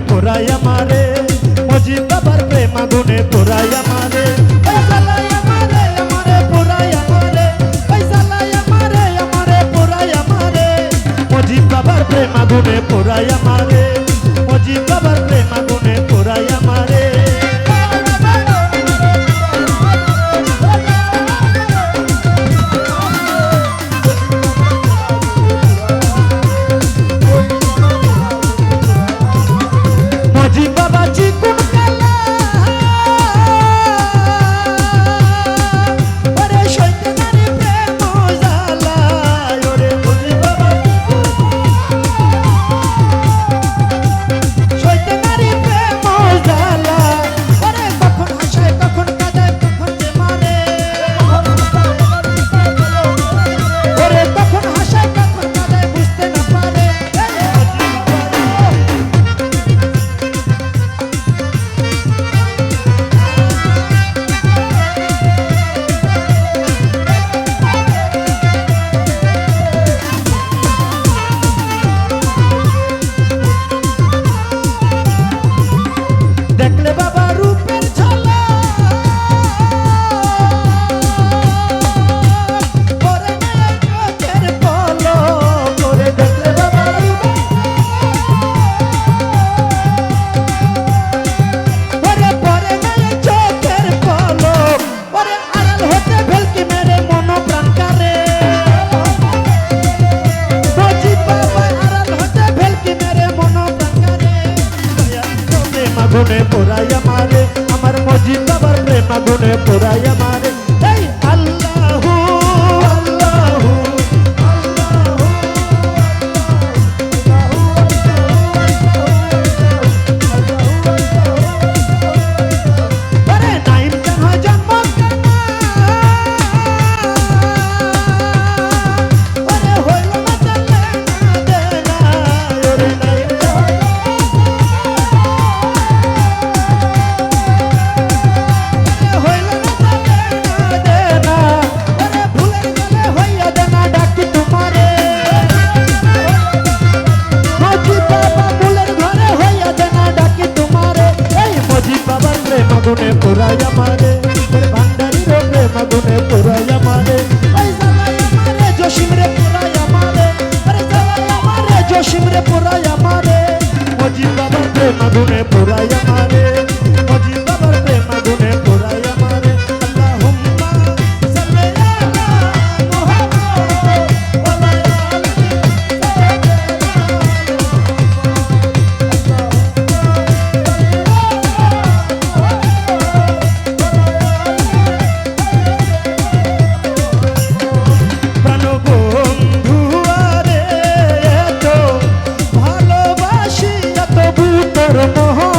por allá amaré. আগুনে পোড়াই আমারে আমার মজিদ বাবার প্রেম আগুনে পোড়াই the mother. চরণ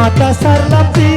মাতা সারলাম পিতা